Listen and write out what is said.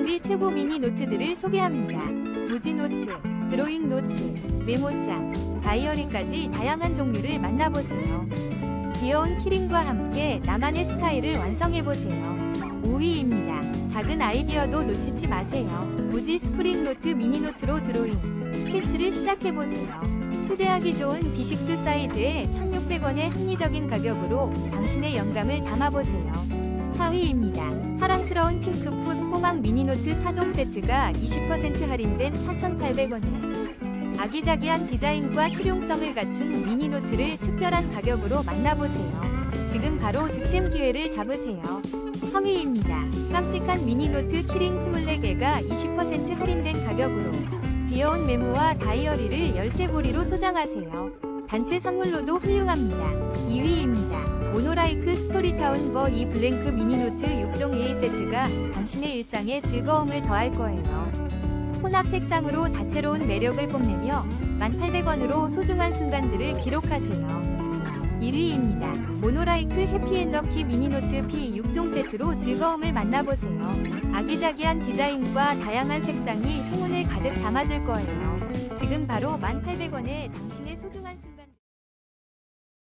가성비 최고 미니 노트들을 소개합니다. 무지 노트, 드로잉 노트, 메모장, 다이어리까지 다양한 종류를 만나보세요. 귀여운 키링과 함께 나만의 스타일을 완성해보세요. 5위입니다. 작은 아이디어도 놓치지 마세요. 무지 스프링 노트 미니 노트로 드로잉, 스케치를 시작해보세요. 휴대하기 좋은 B6 사이즈의 1,600원의 합리적인 가격으로 당신의 영감을 담아보세요. 4위입니다. 사랑스러운 핑크풋 꼬막 미니노트 4종 세트가 20% 할인된 4,800원에 아기자기한 디자인과 실용성을 갖춘 미니노트를 특별한 가격으로 만나보세요. 지금 바로 득템 기회를 잡으세요. 3위입니다. 깜찍한 미니노트 키링 24개가 20% 할인된 가격으로 귀여운 메모와 다이어리를 13고리로 소장하세요. 단체 선물로도 훌륭합니다. 2위입니다. 모노라이크 스토리타운 버이 블랭크 미니노트 6종 A 세트가 당신의 일상에 즐거움을 더할 거예요. 혼합 색상으로 다채로운 매력을 뽐내며 1,800원으로 소중한 순간들을 기록하세요. 1위입니다. 모노라이크 해피앤럭키 미니노트 P 6종 세트로 즐거움을 만나보세요. 아기자기한 디자인과 다양한 색상이 행운을 가득 담아줄 거예요. 지금 바로 1,800원에 당신의 소중한 순간